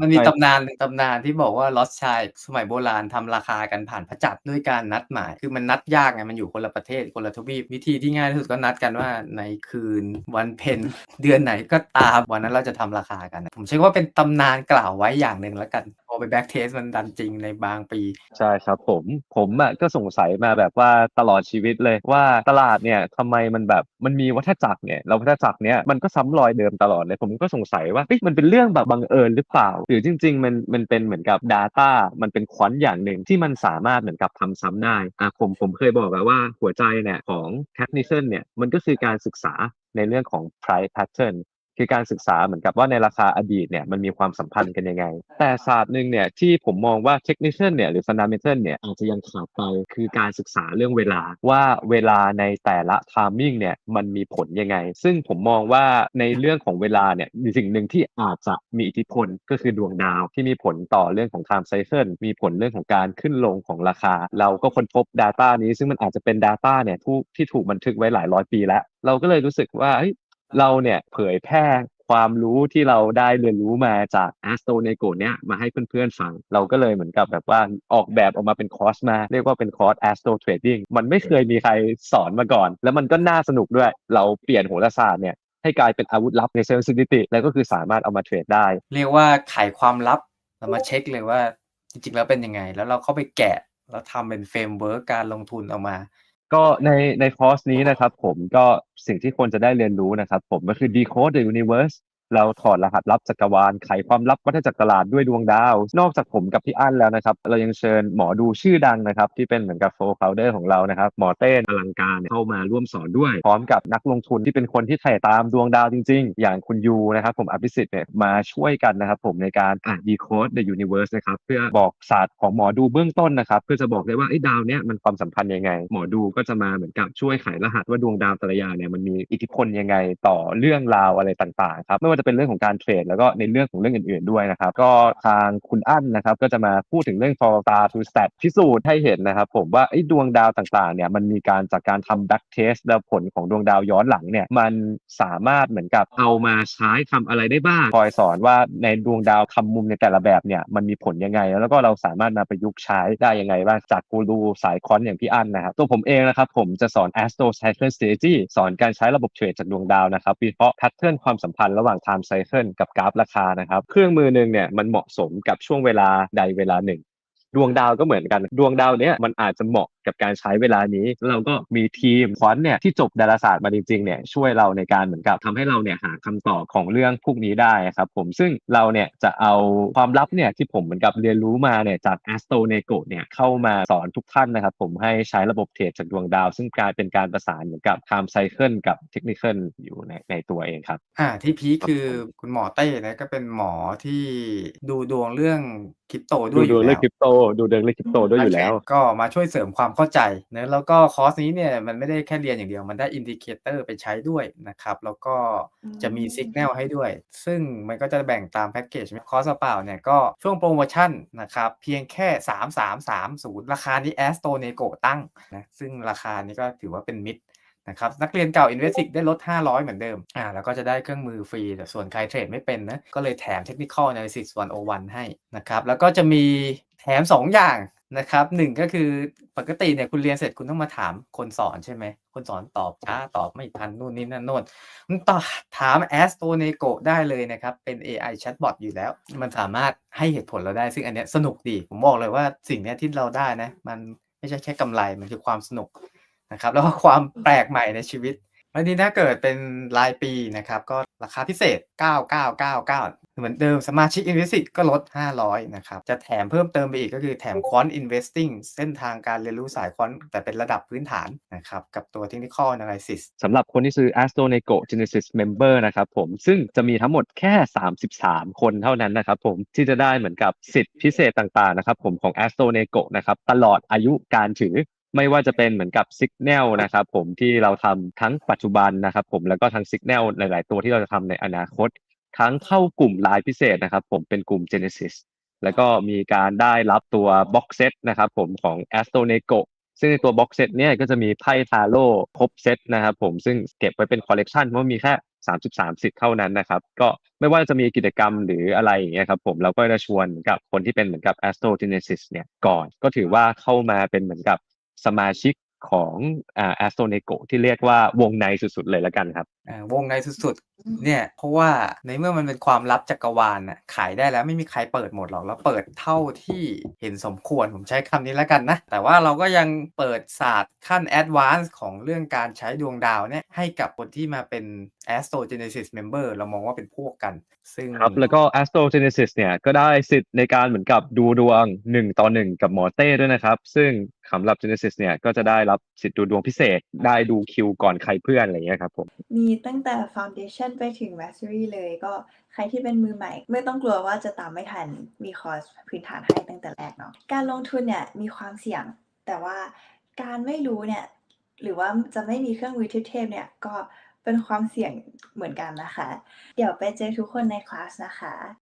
มันมีใช่ตำนานหนึ่งตำนานที่บอกว่า Rothschild สมัยโบราณทำราคากันผ่านพระจันทร์ด้วยการนัดหมาย คือมันนัดยากไงมันอยู่คนละประเทศคนละทวีปวิธีที่ง่ายที่สุดก็นัดกันว่าในคืนวันเพ็ญเดือนไหนก็ตามวันนั้นเราจะทำราคากัน ผมใช้ว่าเป็นตำนานกล่าวไว้อย่างหนึ่งแล้วกัน พอไป back test มันดันจริงในบางปี ใช่ครับผม ผมอะก็สงสัยมาแบบว่าตลอดชีวิตเลยว่าตลาดเนี่ยทำไมมันแบบมันมีวัฏจักรเนี่ยแล้ววัฏจักรเนี้ยมันก็ซ้ำรอยเดิมตลอดเลย ผมก็สงสัยว่ามันเป็นเรื่องแบบบังเอิญหรือเปล่า หรือจริง ๆ มันมันเป็นเหมือนกับ Data มันเป็นควอนอย่างหนึ่งที่มันสามารถเหมือนกับทำซ้ำได้อะผมผมเคยบอกแล้วว่าหัวใจเนี่ยของ Technician เนี่ยมันก็คือการศึกษาในเรื่องของ price pattern คือการศึกษาเหมือนกับว่าในราคาอดีตเนี่ยมันมีความสัมพันธ์กันยังไง แต่ศาสตร์หนึ่งเนี่ยที่ผมมองว่า technician เนี่ยหรือ fundamental เนี่ยอาจจะยังขาดไปคือการศึกษาเรื่องเวลาว่าเวลาในแต่ละ timing เนี่ยมันมีผลยังไง ซึ่งผมมองว่าในเรื่องของเวลาเนี่ยมีสิ่งหนึ่งที่อาจจะมีอิทธิพลก็คือดวงดาวที่มีผลต่อเรื่องของ time cycle มีผลเรื่องของการขึ้นลงของราคา เราก็ค้นพบ Data นี้ซึ่งมันอาจจะเป็น Data เนี่ยที่ถูกบันทึกไว้หลายร้อยปีแล้ว เราก็เลยรู้สึกว่า เราเนี่ยเผยแพร่ความรู้ที่เราได้เรียนรู้มาจาก a s t r o n e g o เนี่ยมาให้เพื่อนๆฟัง เราก็เลยเหมือนกับแบบว่าออกแบบออกมาเป็นคอร์สมา เรียกว่าเป็นคอร์ส Astro Trading มันไม่เคยมีใครสอนมาก่อน แล้วมันก็น่าสนุกด้วย เราเปลี่ยนโหราศาสตร์เนี่ยให้กลายเป็นอาวุธลับในเชิงสถิติ แล้วก็คือสามารถเอามาเทรดได้ เรียกว่าไขความลับเรามาเช็คเลยว่าจริงๆแล้วเป็นยังไง แล้วเราเข้าไปแกะแล้วทำเป็นเฟรมเวิร์กการลงทุนออกมา ก็ในในคอร์สนี้นะครับผมก็สิ่งที่ควรจะได้เรียนรู้นะครับผมก็คือ decode the universe เราถอดรหัสลับจักรวาลไขความลับวัฏจักรตลาดด้วยดวงดาว นอกจากผมกับพี่อั้นแล้วนะครับ เรายังเชิญหมอดูชื่อดังนะครับ ที่เป็นเหมือนกับโฟลเดอร์ของเรานะครับ หมอเต้นอลังการเข้ามาร่วมสอนด้วย พร้อมกับนักลงทุนที่เป็นคนที่ถ่ายตามดวงดาวจริง ๆ อย่างคุณยูนะครับ ผมอภิสิทธิ์เนี่ยมาช่วยกันนะครับ ผมในการอ่าน decode the universe นะครับเพื่อบอกศาสตร์ของหมอดูเบื้องต้นนะครับเพื่อจะบอกได้ว่าไอ้ดาวเนี้ยมันความสัมพันธ์ยังไง หมอดูก็จะมาเหมือนกับช่วยไขรหัสว่าดวงดาวแต่ละอย่างเนี่ยมันมีอิทธิพลยังไงต่อเรื่องราวอะไรต่างๆครับไม่ว่าจะเป็นเรื่องของการเทรดแล้วก็ในเรื่องของเรื่องอื่นๆด้วยนะครับ ก็ทางคุณอั้นนะครับก็จะมาพูดถึงเรื่อง for star to stat พิสูจน์ให้เห็นนะครับ ผมว่าไอ้ดวงดาวต่างๆเนี่ยมันมีการจากการทำ back test แล้วผลของดวงดาวย้อนหลังเนี่ยมันสามารถเหมือนกับเอามาใช้ทำอะไรได้บ้างคอยสอนว่าในดวงดาวคำมุมในแต่ละแบบเนี่ยมันมีผลยังไง แล้วก็เราสามารถมาประยุกต์ใช้ได้ยังไงบ้างจากกูรูสายคอนอย่างพี่อั้นนะครับ ตัวผมเองนะครับผมจะสอน astro cycle strategy สอนการใช้ระบบเทรดจากดวงดาวนะครับวิเคราะห์ pattern ความสัมพันธ์ระหว่าง time cycle กับกราฟราคานะครับ เครื่องมือหนึ่งเนี่ยมันเหมาะสมกับช่วงเวลาใดเวลาหนึ่ง ดวงดาวก็เหมือนกัน ดวงดาวเนี้ยมันอาจจะเหมาะ กับการใช้เวลานี้แล้วเราก็มีทีมควอนเนี่ยที่จบดาราศาสตร์มาจริงๆเนี่ยช่วยเราในการเหมือนกับทำให้เราเนี่ยหาคำตอบของเรื่องพวกนี้ได้ครับผมซึ่งเราเนี่ยจะเอาความลับเนี่ยที่ผมเหมือนกับเรียนรู้มาเนี่ยจาก a s t r o n e g o เนี่ยเข้ามาสอนทุกท่านนะครับผมให้ใช้ระบบเทรดจากดวงดาว ซึ่งกลายเป็นการประสานเหมือนกับ time cycle กับ technical อยู่ในในตัวเองครับอ่าที่พีคครับคือผมคุณหมอเต้นะก็เป็นหมอที่ดูดวงเรื่องคริปโตด้ดูวยอดูยู่เรื่แล้องวคริปโตดูเรื่องคริปโตด้วยอยู่แล้ว ก็มาช่วยเสริมความเข้าใจนะแล้วก็คอร์สนี้เนี่ยมันไม่ได้แค่เรียนอย่างเดียว มันได้อินดิเคเตอร์ไปใช้ด้วยนะครับแล้วก็จะมีสัญญาณให้ด้วย ซึ่งมันก็จะแบ่งตามแพ็กเกจคอร์สเปล่าๆเนี่ยก็ช่วงโปรโมชั่นนะครับเพียงแค่ 3330 ราคานี้แอสโตเนโกตั้งนะซึ่งราคานี้ก็ถือว่าเป็นมิตรนะครับนักเรียนเก่า Investic ได้ลด 500 เหมือนเดิมอ่าแล้วก็จะได้เครื่องมือฟรี แต่ส่วนใครเทรดไม่เป็นนะ ก็เลยแถม Technical Analysis 101 ให้นะครับ แล้วก็จะมีแถม 2 อย่าง นะครับหนึ่งก็คือปกติเนี่ยคุณเรียนเสร็จคุณต้องมาถามคนสอนใช่ไหม คนสอนตอบช้าตอบไม่ทันนู่นนี่นั่นโน่นมันตอบถาม a s t o n e g o ได้เลยนะครับ เป็น AI chatbot อยู่แล้ว มันสามารถให้เหตุผลเราได้ ซึ่งอันเนี้ยสนุกดี ผมบอกเลยว่าสิ่งเนี้ยที่เราได้นะ มันไม่ใช่แค่กำไรมันคือความสนุกนะครับ แล้วก็ความแปลกใหม่ในชีวิตแล้วนี้ถ้าเกิดเป็นรายปีนะครับ ก็ราคาพิเศษ 9999 เหมือนเดิมสมาชิก Invest ก็ลด 500 นะครับ จะแถมเพิ่มเติมไปอีกก็คือแถม Quant Investing เส้นทางการเรียนรู้สายควอนแต่เป็นระดับพื้นฐานนะครับ กับตัว Technical Analysis สำหรับคนที่ซื้อ a s t r o n e g o Genesis Member นะครับผม ซึ่งจะมีทั้งหมดแค่ 33 คนเท่านั้นนะครับผม ที่จะได้เหมือนกับสิทธิพิเศษต่างๆนะครับผมของ a s t r o n e g o นะครับตลอดอายุการถือไม่ว่าจะเป็นเหมือนกับ Signal นะครับผมที่เราทำทั้งปัจจุบันนะครับผมแล้วก็ทั้ง Signal หลาย ๆ ตัวที่เราจะทำในอนาคต ทั้งเข้ากลุ่มรายพิเศษนะครับ ผมเป็นกลุ่ม Genesis แล้วก็มีการได้รับตัว Box Set นะครับผมของ a s t r o n e g o ซึ่งในตัว Box Set เนี่ยก็จะมีไพ่ทาโร่ครบเซตนะครับผมซึ่งเก็บไว้เป็นคอลเลกชันเพราะมีแค่ 33 สิทธิ์เท่านั้นนะครับ ก็ไม่ว่าจะมีกิจกรรมหรืออะไรอย่างเงี้ยครับผมเราก็จะชวนเหมือนกับคนที่เป็นเหมือนกับ Astrogenesis เนี่ยก่อน ก็ถือว่าเข้ามาเป็นเหมือนกับสมาชิกของอ่า Astroneco ที่เรียกว่าวงในสุดๆเลยแล้วกันครับ อ่าวงในสุดๆ เนี่ย เพราะว่าในเมื่อมันเป็นความลับจักรวาลน่ะขายได้แล้วไม่มีใครเปิดหมดหรอกแล้วเปิดเท่าที่เห็นสมควรผมใช้คำนี้แล้วกันนะ แต่ว่าเราก็ยังเปิดศาสตร์ขั้นแอดวานซ์ของเรื่องการใช้ดวงดาวเนี่ยให้กับคนที่มาเป็น Astrogenesis Member เรามองว่าเป็นพวกกัน ซึ่งครับ แล้วก็ Astrogenesis เนี่ย ก็ได้สิทธิ์ในการเหมือนกับดูดวง 1 ต่อ 1 กับหมอเต้ด้วยนะครับ ซึ่งสำหรับ Genesis เนี่ย ก็จะได้รับสิทธิ์ดูดวงพิเศษ ได้ดูคิวก่อนใครเพื่อนอะไรอย่างเงี้ยครับผม มีตั้งแต่ Foundation ไปถึง Mastery เลยก็ใครที่เป็นมือใหม่ ไม่ต้องกลัวว่าจะตามไม่ทันมีคอร์สพื้นฐานให้ตั้งแต่แรกเนาะการลงทุนเนี่ยมีความเสี่ยง แต่ว่าการไม่รู้เนี่ยหรือว่าจะไม่มีเครื่องมือเทพเนี่ยก็เป็นความเสี่ยงเหมือนกันนะคะ เดี๋ยวไปเจอทุกคนในคลาสนะคะ